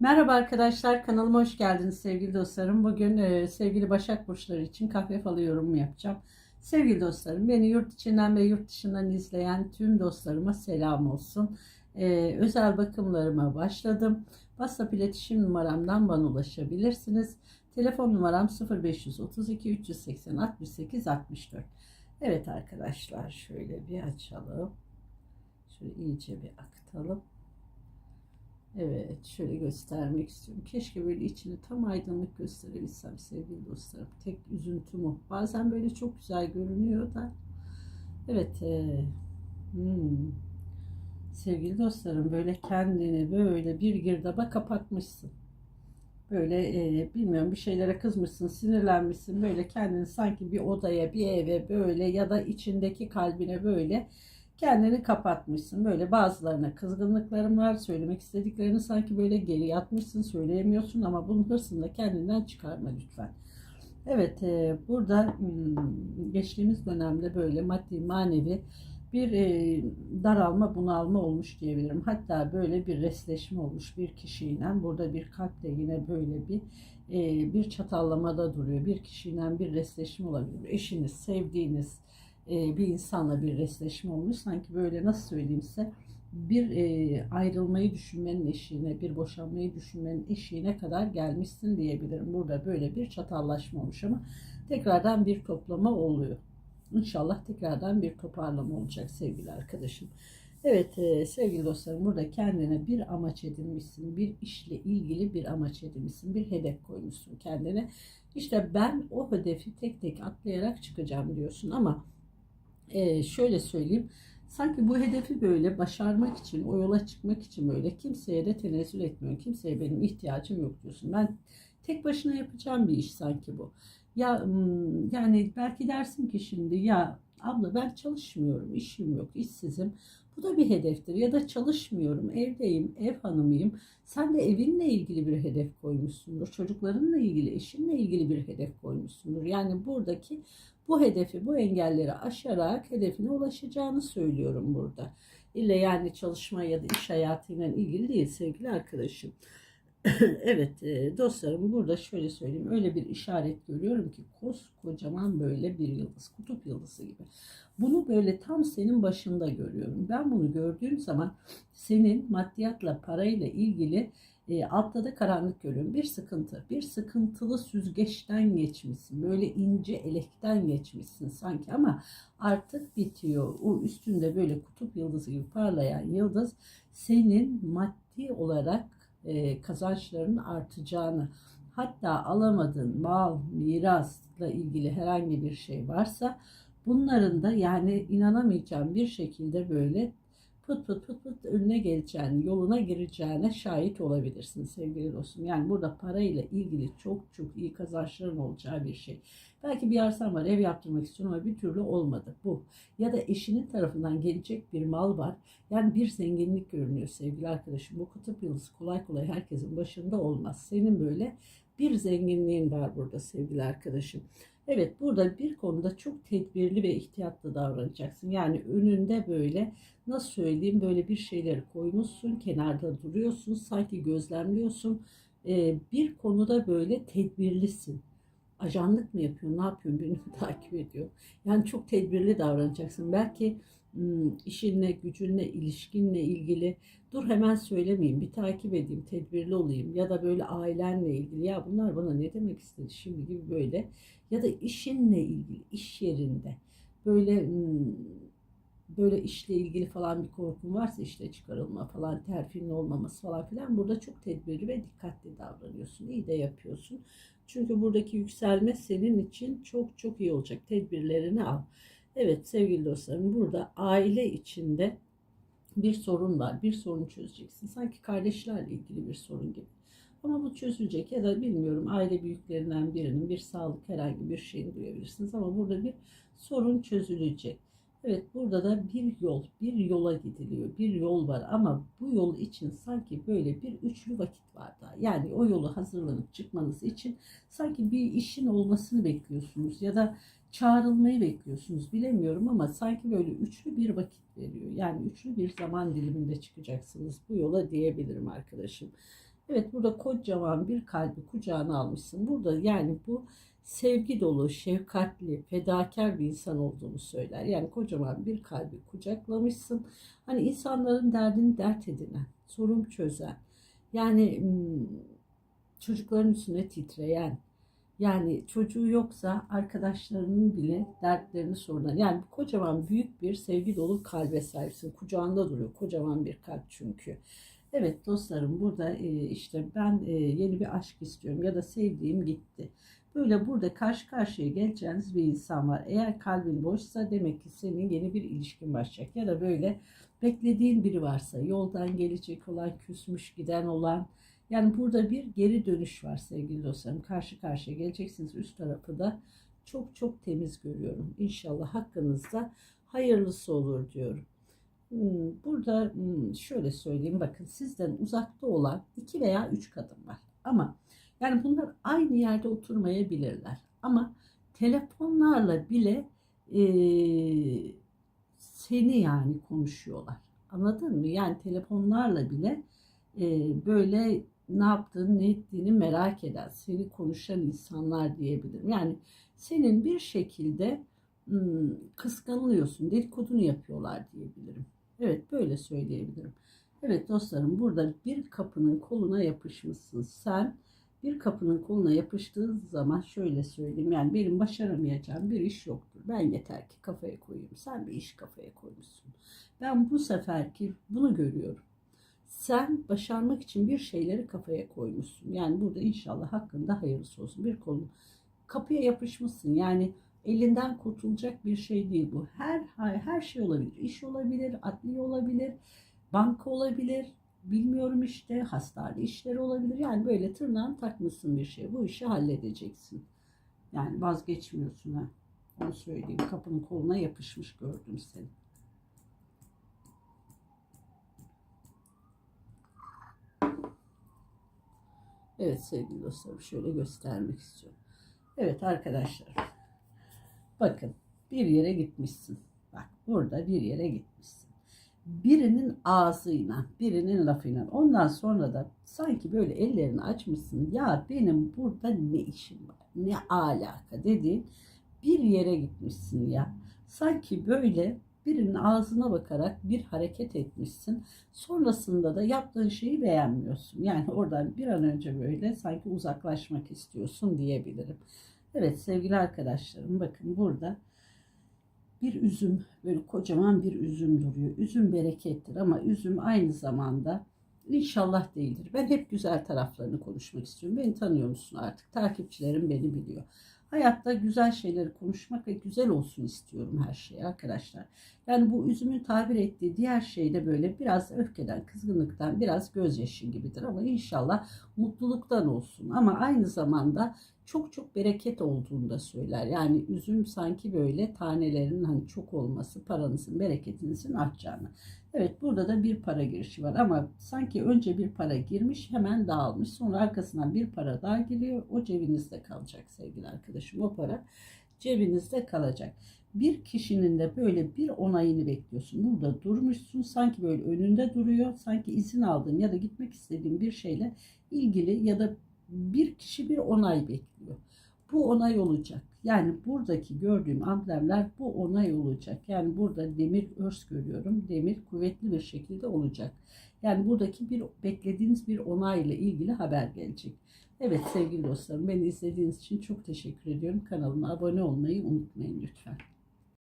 Merhaba arkadaşlar, kanalıma hoş geldiniz sevgili dostlarım. Bugün e, sevgili Başak Burçları için kahve falı yorumu yapacağım. Sevgili dostlarım, beni yurt içinden ve yurt dışından izleyen tüm dostlarıma selam olsun. E, özel bakımlarıma başladım. WhatsApp iletişim numaramdan bana ulaşabilirsiniz. Telefon numaram 0532 380 68 64. Evet arkadaşlar, şöyle bir açalım. Şöyle iyice bir akıtalım. Evet, şöyle göstermek istiyorum. Keşke böyle içini tam aydınlık gösterebilsem sevgili dostlarım. Tek üzüntüm o. Bazen böyle çok güzel görünüyor da. Evet, e, hmm. sevgili dostlarım böyle kendini böyle bir girdaba kapatmışsın. Böyle e, bilmiyorum bir şeylere kızmışsın, sinirlenmişsin. Böyle kendini sanki bir odaya, bir eve böyle ya da içindeki kalbine böyle kendini kapatmışsın. Böyle bazılarına kızgınlıkların var. Söylemek istediklerini sanki böyle geri yatmışsın. Söyleyemiyorsun ama bunun hırsını da kendinden çıkarma lütfen. Evet e, burada hmm, geçtiğimiz dönemde böyle maddi manevi bir e, daralma bunalma olmuş diyebilirim. Hatta böyle bir resleşme olmuş bir kişiyle. Burada bir kalple yine böyle bir e, bir çatallamada duruyor. Bir kişiyle bir resleşme olabilir. Eşiniz, sevdiğiniz, e, bir insanla bir resleşme olmuş. Sanki böyle nasıl söyleyeyim size bir e, ayrılmayı düşünmenin eşiğine, bir boşanmayı düşünmenin eşiğine kadar gelmişsin diyebilirim. Burada böyle bir çatallaşma olmuş ama tekrardan bir toplama oluyor. İnşallah tekrardan bir toparlama olacak sevgili arkadaşım. Evet e, sevgili dostlarım burada kendine bir amaç edinmişsin. Bir işle ilgili bir amaç edinmişsin. Bir hedef koymuşsun kendine. İşte ben o hedefi tek tek atlayarak çıkacağım diyorsun ama e, şöyle söyleyeyim. Sanki bu hedefi böyle başarmak için, o yola çıkmak için böyle kimseye de tenezzül etmiyor. Kimseye benim ihtiyacım yok diyorsun. Ben tek başına yapacağım bir iş sanki bu. Ya yani belki dersin ki şimdi ya abla ben çalışmıyorum, işim yok, işsizim. Bu da bir hedeftir. Ya da çalışmıyorum, evdeyim, ev hanımıyım. Sen de evinle ilgili bir hedef koymuşsundur. Çocuklarınla ilgili, eşinle ilgili bir hedef koymuşsundur. Yani buradaki bu hedefi, bu engelleri aşarak hedefine ulaşacağını söylüyorum burada. İlle yani çalışma ya da iş hayatıyla ilgili değil sevgili arkadaşım. evet e, dostlarım burada şöyle söyleyeyim. Öyle bir işaret görüyorum ki koskocaman böyle bir yıldız. Kutup yıldızı gibi. Bunu böyle tam senin başında görüyorum. Ben bunu gördüğüm zaman senin maddiyatla parayla ilgili e, altta da karanlık görüyorum. Bir sıkıntı, bir sıkıntılı süzgeçten geçmişsin. Böyle ince elekten geçmişsin sanki ama artık bitiyor. O üstünde böyle kutup yıldızı gibi parlayan yıldız senin maddi olarak e, kazançlarının artacağını hatta alamadığın mal, mirasla ilgili herhangi bir şey varsa bunların da yani inanamayacağım bir şekilde böyle pıt pıt pıt pıt önüne geleceğini, yoluna gireceğine şahit olabilirsin sevgili dostum. Yani burada parayla ilgili çok çok iyi kazançların olacağı bir şey. Belki bir arsan var, ev yaptırmak istiyorum ama bir türlü olmadı bu. Ya da eşinin tarafından gelecek bir mal var. Yani bir zenginlik görünüyor sevgili arkadaşım. Bu kutup yıldızı kolay kolay herkesin başında olmaz. Senin böyle bir zenginliğin var burada sevgili arkadaşım. Evet burada bir konuda çok tedbirli ve ihtiyatlı davranacaksın. Yani önünde böyle nasıl söyleyeyim böyle bir şeyleri koymuşsun, kenarda duruyorsun, sanki gözlemliyorsun. Ee, bir konuda böyle tedbirlisin. Ajanlık mı yapıyor, ne yapıyor, birini takip ediyor. Yani çok tedbirli davranacaksın. Belki işinle, gücünle, ilişkinle ilgili dur hemen söylemeyeyim, bir takip edeyim, tedbirli olayım ya da böyle ailenle ilgili ya bunlar bana ne demek istedi şimdi gibi böyle ya da işinle ilgili, iş yerinde böyle hmm, böyle işle ilgili falan bir korkun varsa işte çıkarılma falan, terfinin olmaması falan filan burada çok tedbirli ve dikkatli davranıyorsun. İyi de yapıyorsun. Çünkü buradaki yükselme senin için çok çok iyi olacak. Tedbirlerini al. Evet sevgili dostlarım burada aile içinde bir sorun var. Bir sorunu çözeceksin. Sanki kardeşlerle ilgili bir sorun gibi. Ama bu çözülecek ya da bilmiyorum aile büyüklerinden birinin bir sağlık herhangi bir şeyini duyabilirsiniz. Ama burada bir sorun çözülecek. Evet burada da bir yol, bir yola gidiliyor. Bir yol var ama bu yol için sanki böyle bir üçlü vakit var daha. Yani o yolu hazırlanıp çıkmanız için sanki bir işin olmasını bekliyorsunuz ya da çağrılmayı bekliyorsunuz bilemiyorum ama sanki böyle üçlü bir vakit veriyor. Yani üçlü bir zaman diliminde çıkacaksınız bu yola diyebilirim arkadaşım. Evet burada kocaman bir kalbi kucağına almışsın. Burada yani bu sevgi dolu, şefkatli, fedakar bir insan olduğunu söyler. Yani kocaman bir kalbi kucaklamışsın. Hani insanların derdini dert edinen, sorun çözen, yani hmm, çocukların üstüne titreyen, yani çocuğu yoksa arkadaşlarının bile dertlerini sorulan. Yani kocaman büyük bir sevgi dolu kalbe sahipsin. Kucağında duruyor. Kocaman bir kalp çünkü. Evet dostlarım burada e, işte ben e, yeni bir aşk istiyorum ya da sevdiğim gitti. Böyle burada karşı karşıya geleceğiniz bir insan var. Eğer kalbin boşsa demek ki senin yeni bir ilişkin başlayacak. Ya da böyle beklediğin biri varsa yoldan gelecek olan, küsmüş giden olan. Yani burada bir geri dönüş var sevgili dostlarım. Karşı karşıya geleceksiniz. Üst tarafı da çok çok temiz görüyorum. İnşallah hakkınızda hayırlısı olur diyorum. Hmm, Burada hmm, şöyle söyleyeyim bakın sizden uzakta olan iki veya üç kadın var. Ama yani bunlar aynı yerde oturmayabilirler. Ama telefonlarla bile eee, seni yani konuşuyorlar. Anladın mı? Yani telefonlarla bile eee, böyle ne yaptığını ne ettiğini merak eden, seni konuşan insanlar diyebilirim. Yani senin bir şekilde hmm, kıskanılıyorsun, dedikodunu yapıyorlar diyebilirim. Evet böyle söyleyebilirim. Evet dostlarım burada bir kapının koluna yapışmışsın. Sen bir kapının koluna yapıştığın zaman şöyle söyleyeyim. Yani benim başaramayacağım bir iş yoktur. Ben yeter ki kafaya koyayım. Sen bir iş kafaya koymuşsun. Ben bu seferki bunu görüyorum. Sen başarmak için bir şeyleri kafaya koymuşsun. Yani burada inşallah hakkında hayırlısı olsun. Bir konu kapıya yapışmışsın. Yani elinden kurtulacak bir şey değil bu. Her her şey olabilir. İş olabilir, adli olabilir, banka olabilir. Bilmiyorum işte hastane işleri olabilir. Yani böyle tırnağını takmışsın bir şey. Bu işi halledeceksin. Yani vazgeçmiyorsun ha. Onu söyleyeyim. Kapının koluna yapışmış gördüm seni. Evet sevgili dostlarım şöyle göstermek istiyorum. Evet arkadaşlar. Bakın bir yere gitmişsin. Bak burada bir yere gitmişsin. Birinin ağzıyla, birinin lafıyla. Ondan sonra da sanki böyle ellerini açmışsın. Ya benim burada ne işim var? Ne alaka dediğin bir yere gitmişsin ya. Sanki böyle birinin ağzına bakarak bir hareket etmişsin. Sonrasında da yaptığın şeyi beğenmiyorsun. Yani oradan bir an önce böyle sanki uzaklaşmak istiyorsun diyebilirim. Evet sevgili arkadaşlarım bakın burada bir üzüm böyle kocaman bir üzüm duruyor. Üzüm berekettir ama üzüm aynı zamanda inşallah değildir. Ben hep güzel taraflarını konuşmak istiyorum. Beni tanıyor musun artık? Takipçilerim beni biliyor. Hayatta güzel şeyleri konuşmak ve güzel olsun istiyorum her şey arkadaşlar. Yani bu üzümün tabir ettiği diğer şey de böyle biraz öfkeden, kızgınlıktan, biraz gözyaşı gibidir. Ama inşallah mutluluktan olsun. Ama aynı zamanda çok çok bereket olduğunu da söyler. Yani üzüm sanki böyle tanelerin hani çok olması paranızın, bereketinizin artacağını. Evet burada da bir para girişi var ama sanki önce bir para girmiş hemen dağılmış. Sonra arkasından bir para daha giriyor. O cebinizde kalacak sevgili arkadaşım. O para cebinizde kalacak. Bir kişinin de böyle bir onayını bekliyorsun. Burada durmuşsun sanki böyle önünde duruyor. Sanki izin aldığın ya da gitmek istediğin bir şeyle ilgili ya da bir kişi bir onay bekliyor. Bu onay olacak. Yani buradaki gördüğüm amblemler bu onay olacak. Yani burada demir örs görüyorum. Demir kuvvetli bir şekilde olacak. Yani buradaki bir beklediğiniz bir onayla ilgili haber gelecek. Evet sevgili dostlarım beni izlediğiniz için çok teşekkür ediyorum. Kanalıma abone olmayı unutmayın lütfen.